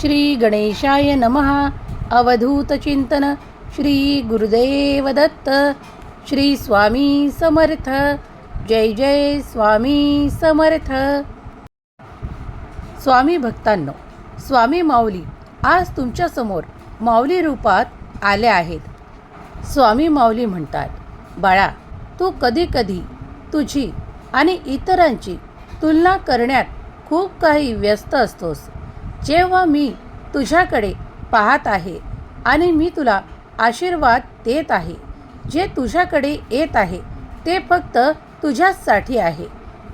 श्री गणेशाय नमः अवधूतचिंतन श्री गुरुदेव दत्त श्री स्वामी समर्थ. जय जय स्वामी समर्थ. स्वामी भक्तांनो स्वामी माऊली आज तुमच्यासमोर माऊली रूपात आल्या आहेत. स्वामी माऊली म्हणतात बाळा तू कधी कधी तुझी आणि इतरांची तुलना करण्यात खूप काही व्यस्त असतोस. जेव्हा मी तुझ्याकडे पाहत आहे आणि मी तुला आशीर्वाद देत आहे जे तुझ्याकडे येत आहे ते फक्त तुझ्याचसाठी आहे.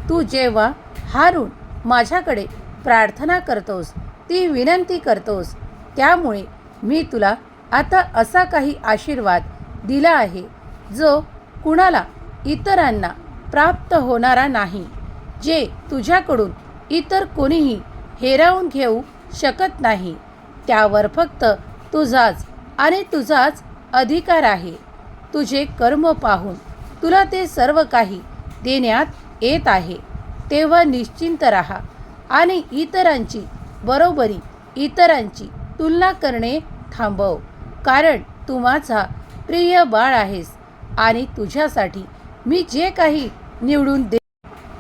तू जेव्हा हारून माझ्याकडे प्रार्थना करतोस ती विनंती करतोस त्यामुळे मी तुला आता असा काही आशीर्वाद दिला आहे जो कुणाला इतरांना प्राप्त होणारा नाही जे तुझ्याकडून इतर कोणीही हेरावून घेऊ शकत नाही. त्यावर फक्त तुझाच आणि तुझाच अधिकार आहे. तुझे कर्म पाहून तुला ते सर्व काही देण्यात येत आहे. तेव्हा निश्चिंत राहा आणि इतरांची बरोबरी इतरांची तुलना करणे थांबव. कारण तू माझा प्रिय बाळ आहेस आणि तुझ्यासाठी मी जे काही निवडून दे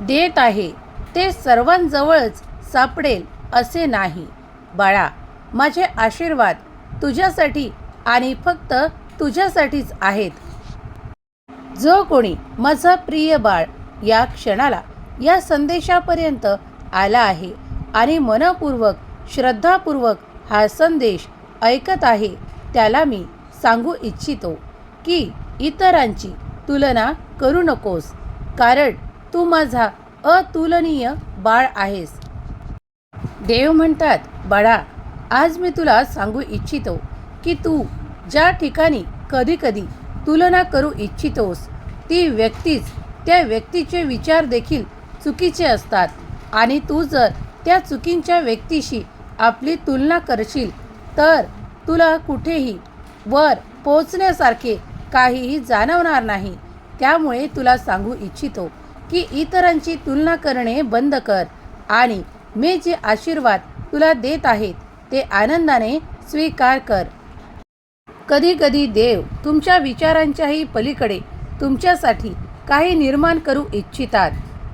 देत आहे ते सर्वांजवळच सापडेल असे नाही. बाळा माझे आशीर्वाद तुझ्यासाठी आणि फक्त तुझ्यासाठीच आहेत. जो कोणी माझा प्रिय बाळ या क्षणाला या संदेशापर्यंत आला आहे आणि मनपूर्वक श्रद्धापूर्वक हा संदेश ऐकत आहे त्याला मी सांगू इच्छितो की इतरांची तुलना करू नकोस कारण तू माझा अतुलनीय बाळ आहेस. देव म्हणतात बाळा आज मी तुला सांगू इच्छितो की तू ज्या ठिकाणी कधीकधी तुलना करू इच्छितोस ती व्यक्तीच त्या व्यक्तीचे विचार देखील चुकीचे असतात. आणि तू जर त्या चुकींच्या व्यक्तीशी आपली तुलना करशील तर तुला कुठेही वर पोचण्यासारखे काहीही जाणवणार नाही. त्यामुळे तुला सांगू इच्छितो की इतरांची तुलना करणे बंद कर आणि मी जे आशीर्वाद तुला देत आहेत ते आनंदाने स्वीकार कर. कधी कधी देव तुमच्या विचारांच्याही पलीकडे तुमच्यासाठी काही निर्माण करू इच्छितात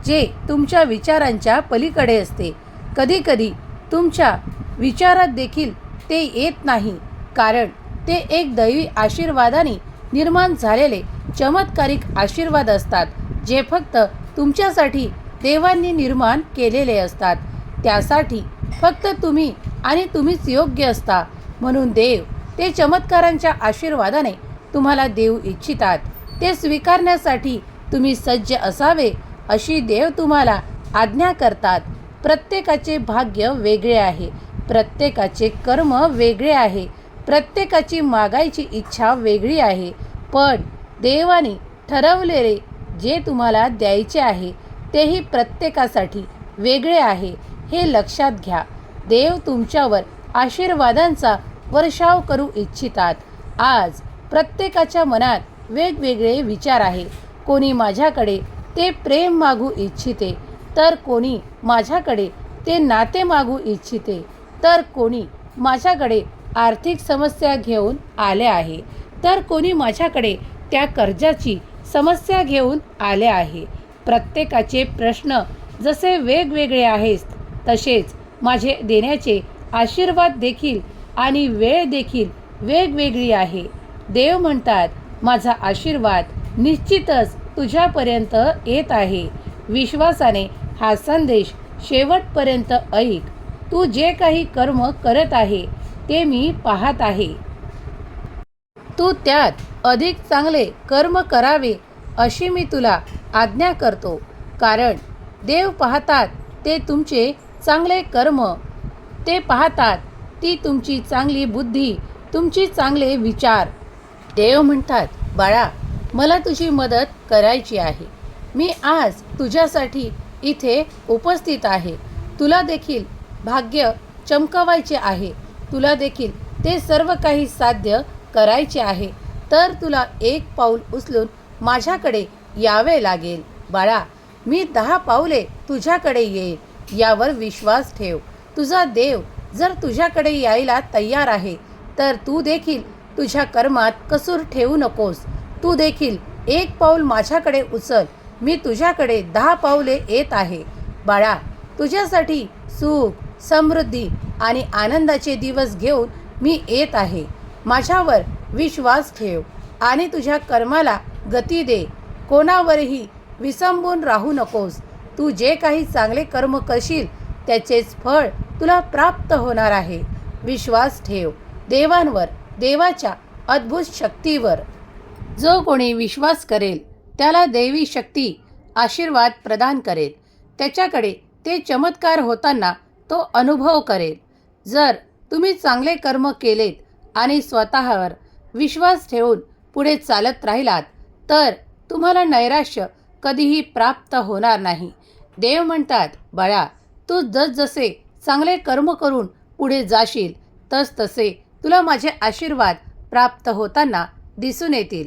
जे तुमच्या विचारांच्या पलीकडे असते. कधी कधी तुमच्या विचारात देखील ते येत नाही कारण ते एक दैवी आशीर्वादाने निर्माण झालेले चमत्कारिक आशीर्वाद असतात जे फक्त तुमच्यासाठी देवांनी निर्माण केलेले असतात. त्यासाठी फक्त तुम्ही आणि तुम्हीच योग्य असता. म्हणून देव ते चमत्कारांच्या आशीर्वादाने तुम्हाला देऊ इच्छितात. ते स्वीकारण्यासाठी तुम्ही सज्ज असावे अशी देव तुम्हाला आज्ञा करतात. प्रत्येकाचे भाग्य वेगळे आहे. प्रत्येकाचे कर्म वेगळे आहे. प्रत्येकाची मागायची इच्छा वेगळी आहे. पण देवाने ठरवलेले जे तुम्हाला द्यायचे आहे तेही प्रत्येकासाठी वेगळे आहे. हे लक्षात घ्या. देव तुमच्यावर आशीर्वादांचा वर्षाव करू इच्छितात. आज प्रत्येकाच्या मनात वेगवेगळे विचार आहे. कोणी माझ्याकडे ते प्रेम मागू इच्छिते तर कोणी माझ्याकडे ते नाते मागू इच्छिते तर कोणी माझ्याकडे आर्थिक समस्या घेऊन आले आहे तर कोणी माझ्याकडे त्या कर्जाची समस्या घेऊन आले आहे. प्रत्येकाचे प्रश्न जसे वेगवेगळे आहेत तसेच माझे देण्याचे आशीर्वाद देखील आणि वेळ देखील वेगवेगळी आहे. देव म्हणतात माझा आशीर्वाद निश्चितच तुझ्यापर्यंत येत आहे. विश्वासाने हा संदेश शेवटपर्यंत ऐक. तू जे काही कर्म करत आहे ते मी पाहत आहे. तू त्यात अधिक चांगले कर्म करावे अशी मी तुला आज्ञा करतो. कारण देव पाहतात ते तुमचे चांगले कर्म ते पाहतात ती तुमची चांगली बुद्धी तुमची चांगले विचार. देव म्हणतात बाळा मला तुझी मदत करायची आहे. मी आज तुझ्यासाठी इथे उपस्थित आहे. तुला देखील भाग्य चमकवायचे आहे. तुला देखील ते सर्व काही साध्य करायचे आहे. तर तुला एक पाऊल उचलून माझ्याकडे यावे लागेल. बाळा मी दहा पावले तुझ्याकडे येईल यावर विश्वास ठेव. तुझा देव जर तुझ्याकडे यायला तयार आहे तर तू देखील तुझ्या कर्मात कसूर ठेवू नकोस. तू देखील एक पाऊल माझ्याकडे उचल. मी तुझ्याकडे दहा पाऊले येत आहे. बाळा तुझ्यासाठी सुख समृद्धी आणि आनंदाचे दिवस घेऊन मी येत आहे. माझ्यावर विश्वास ठेव आणि तुझ्या कर्माला गती दे. कोणावरही विसंबून राहू नकोस. तू जे काही चांगले कर्म करशील त्याचेच फळ तुला प्राप्त होणार आहे. विश्वास ठेव. देवांवर देवाच्या अद्भुत शक्तीवर. जो कोणी विश्वास करेल त्याला देवी शक्ती आशीर्वाद प्रदान करेल. त्याच्याकडे ते चमत्कार होताना तो अनुभव करेल. जर तुम्ही चांगले कर्म केलेत आणि स्वतःवर विश्वास ठेवून पुढे चालत राहिलात तर तुम्हाला नैराश्य कधीही प्राप्त होणार नाही. देव म्हणतात बाळा तू जसजसे चांगले कर्म करून पुढे जाशील तसतसे तुला माझे आशीर्वाद प्राप्त होताना दिसून येतील.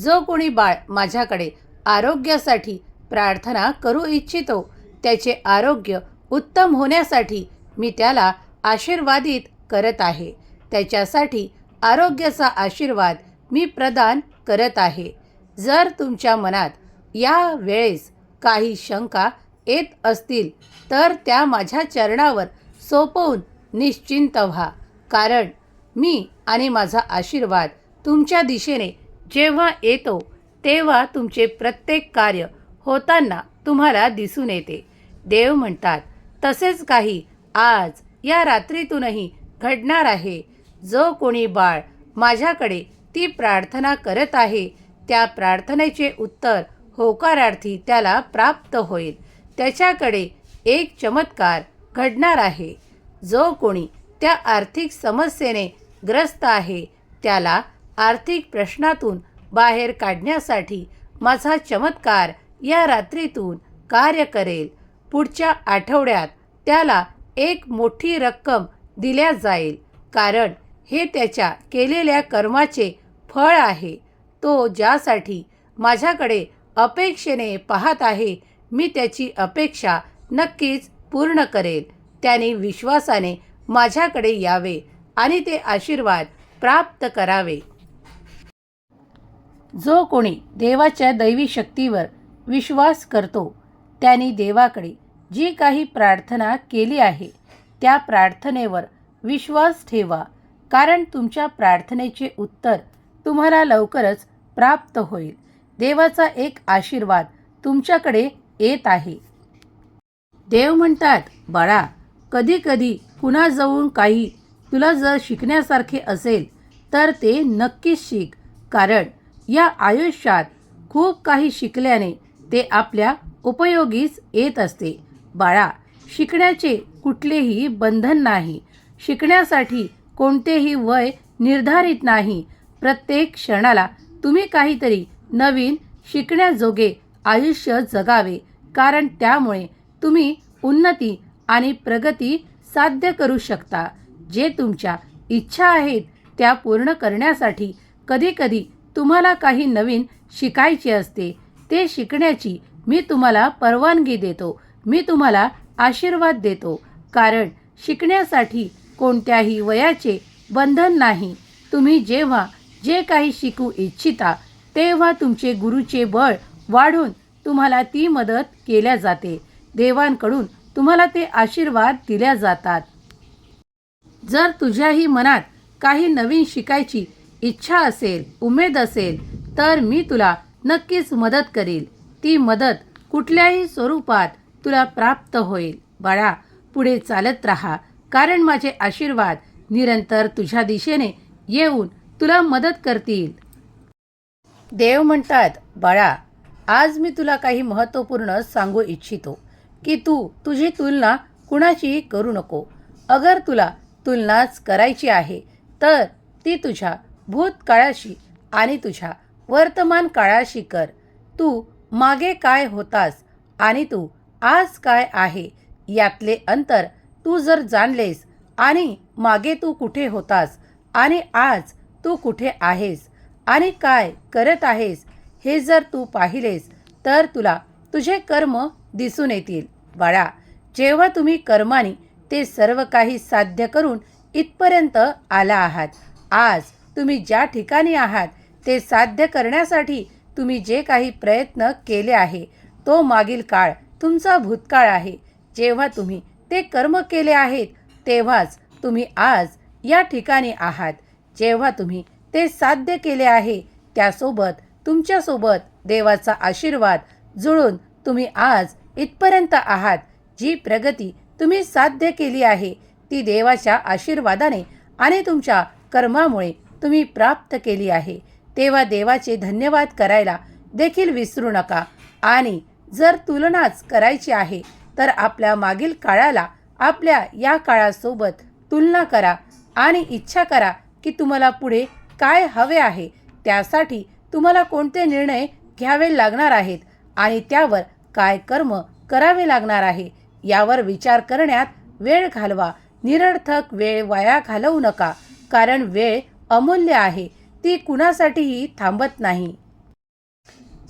जो कोणी बाळ माझ्याकडे आरोग्यासाठी प्रार्थना करू इच्छितो त्याचे आरोग्य उत्तम होण्यासाठी मी त्याला आशीर्वादित करत आहे. त्याच्यासाठी आरोग्याचा आशीर्वाद मी प्रदान करत आहे. जर तुमच्या मनात या वेळेस काही शंका येत असतील तर त्या माझ्या चरणावर सोपवून निश्चिंत व्हा. कारण मी आणि माझा आशीर्वाद तुमच्या दिशेने जेव्हा येतो तेव्हा तुमचे प्रत्येक कार्य होताना तुम्हाला दिसून येते. देव म्हणतात तसेच काही आज या रात्रीतूनही घडणार आहे. जो कोणी बाळ माझ्याकडे ती प्रार्थना करत आहे त्या प्रार्थनेचे उत्तर होकारार्थी त्याला प्राप्त होईल. त्याच्याकडे एक चमत्कार घडणार आहे. जो कोणी त्या आर्थिक समस्येने ग्रस्त आहे त्याला आर्थिक प्रश्नातून बाहेर काढण्यासाठी माझा चमत्कार या रात्रीतून कार्य करेल. पुढच्या आठवड्यात त्याला एक मोठी रक्कम दिल्या जाईल कारण हे त्याच्या केलेल्या कर्माचे फळ आहे. तो ज्यासाठी माझ्याकडे अपेक्षेने पाहत आहे मी त्याची अपेक्षा नक्कीच पूर्ण करेल. त्याने विश्वासाने माझ्याकडे यावे आणि ते आशीर्वाद प्राप्त करावे. जो कोणी देवाच्या दैवी शक्तीवर विश्वास करतो त्यांनी देवाकडे जी काही प्रार्थना केली आहे त्या प्रार्थनेवर विश्वास ठेवा कारण तुमच्या प्रार्थनेचे उत्तर तुम्हाला लवकरच प्राप्त होईल. देवाचा एक आशीर्वाद तुमच्याकडे येत आहे. देव म्हणतात बाळा कधी कधी जाऊन काही तुला जर शिकण्यासारखे असेल तर ते नक्कीच शिक. कारण या आयुष्यात खूप काही शिकल्याने ते आपल्या उपयोगीच येत असते. बाळा शिकण्याचे कुठलेही बंधन नाही. शिकण्यासाठी कोणतेही वय निर्धारित नाही. प्रत्येक क्षणाला तुम्ही काहीतरी नवीन शिकण्याजोगे आयुष्य जगावे. कारण त्यामुळे तुम्ही उन्नती आणि प्रगती साध्य करू शकता. जे तुमच्या इच्छा आहेत त्या पूर्ण करण्यासाठी कधीकधी तुम्हाला काही नवीन शिकायचे असते. ते शिकण्याची मी तुम्हाला परवानगी देतो. मी तुम्हाला आशीर्वाद देतो. कारण शिकण्यासाठी कोणत्याही वयाचे बंधन नाही. तुम्ही जेव्हा जे काही शिकू इच्छिता तेव्हा तुमचे गुरुचे बळ वाढून तुम्हाला ती मदत केल्या जाते. देवांकडून तुम्हाला ते आशीर्वाद दिल्या जातात. जर तुझ्याही मनात काही नवीन शिकायची इच्छा असेल उमेद असेल तर मी तुला नक्कीच मदत करेल. ती मदत कुठल्याही स्वरूपात तुला प्राप्त होईल. बाळा पुढे चालत राहा. कारण माझे आशीर्वाद निरंतर तुझ्या दिशेने येऊन तुला मदत करतील. देव म्हणतात बाळा आज मी तुला काही महत्त्वपूर्ण सांगू इच्छितो की तू तुझी तुलना कुणाचीही करू नको. अगर तुला तुलनाच करायची आहे तर ती तुझ्या भूतकाळाशी आणि तुझ्या वर्तमान काळाशी कर. तू मागे काय होतास आणि तू आज काय आहे यातले अंतर तू जर जाणलेस आणि मागे तू कुठे होतास आणि आज तू कुठे आहेस आणि काय करत आहेस हे जर तू पाहिलेस तर तुला तुझे कर्म दिसून येतील. बाळा जेव्हा तुम्ही कर्माने ते सर्व काही साध्य करून इथपर्यंत आला आहात आज तुम्ही ज्या ठिकाणी आहात ते साध्य करण्यासाठी तुम्ही जे काही प्रयत्न केले आहे तो मागील काळ तुमचा भूतकाळ आहे. जेव्हा तुम्ही ते कर्म केले आहेत तेव्हाच तुम्ही आज या ठिकाणी आहात. जेव्हा तुम्ही ते साध्य केले आहे त्यासोबत तुमच्यासोबत देवाचा आशीर्वाद जुळून तुम्ही आज इथपर्यंत आहात जी प्रगती तुम्ही साध्य केली आहे ती देवाच्या आशीर्वादाने आणि तुमच्या कर्मामुळे तुम्ही प्राप्त केली आहे. तेव्हा देवाचे धन्यवाद करायला देखील विसरू नका. आणि जर तुलनाच करायची आहे तर आपल्या मागील काळाला आपल्या या काळासोबत तुलना करा आणि इच्छा करा की तुम्हाला पुढे काय हवे आहे त्यासाठी तुम्हाला कोणते निर्णय घ्यावे लागणार आहेत आणि त्यावर काय कर्म करावे लागणार आहे यावर विचार करण्यात वेळ घालवा. निरर्थक वेळ वाया घालवू नका कारण वेळ अमूल्य आहे ती कुणासाठीही थांबत नाही.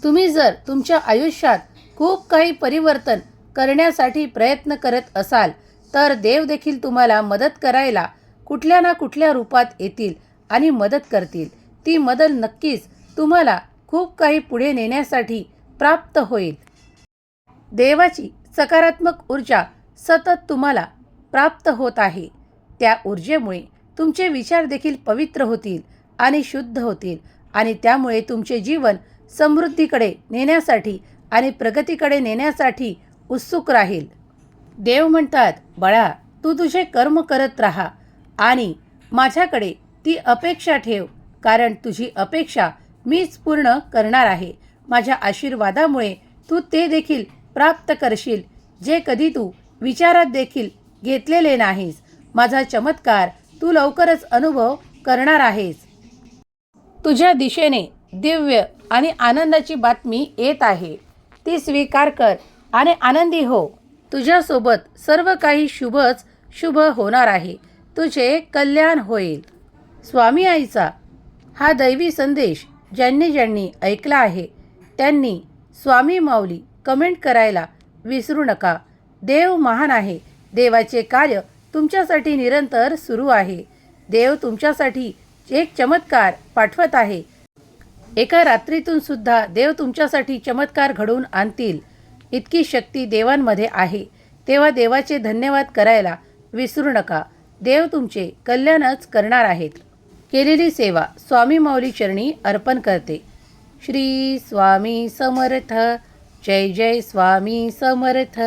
तुम्ही जर तुमच्या आयुष्यात खूप काही परिवर्तन करण्यासाठी प्रयत्न करत असाल तर देव देखील तुम्हाला मदत करायला कुठल्या ना कुठल्या रूपात येतील आणि मदत करतील. ती मदत नक्कीच तुम्हाला खूप काही पुढे नेण्यासाठी प्राप्त होईल. देवाची सकारात्मक ऊर्जा सतत तुम्हाला प्राप्त होत आहे. त्या ऊर्जेमुळे तुमचे विचार देखील पवित्र होतील आणि शुद्ध होतील आणि त्यामुळे तुमचे जीवन समृद्धीकडे नेण्यासाठी आणि प्रगतीकडे नेण्यासाठी उत्सुक राहील. देव म्हणतात बाळा तू तुझे कर्म करत राहा आणि माझ्याकडे ती अपेक्षा ठेव कारण तुझी अपेक्षा मीच पूर्ण करणार आहे. माझ्या आशीर्वादामुळे तू ते देखील प्राप्त करशील जे कधी तू विचारात देखील घेतलेले नाहीस. माझा चमत्कार तू लवकरच अनुभव करणार आहेस. तुझ्या दिशेने दिव्य आणि आनंदाची बातमी येत आहे. ती स्वीकार कर आणि आनंदी हो. तुझ्यासोबत सर्व काही शुभच शुभ होणार आहे. तुझे कल्याण होईल. स्वामी आईचा हा दैवी संदेश ज्यांनी ज्यांनी ऐकला आहे त्यांनी स्वामी माऊली कमेंट करायला विसरू नका. देव महान आहे. देवाचे कार्य तुमच्यासाठी निरंतर सुरू आहे. देव तुमच्यासाठी एक चमत्कार पाठवत आहे. एका रात्रीतून सुद्धा देव तुमच्यासाठी चमत्कार घडवून आणतील. इतकी शक्ती देवांमध्ये आहे. तेव्हा देवाचे धन्यवाद करायला विसरू नका. देव तुमचे कल्याणच करणार आहेत. केलेली सेवा स्वामी माऊली चरणी अर्पण करते. श्री स्वामी समर्थ. जय जय स्वामी समर्थ.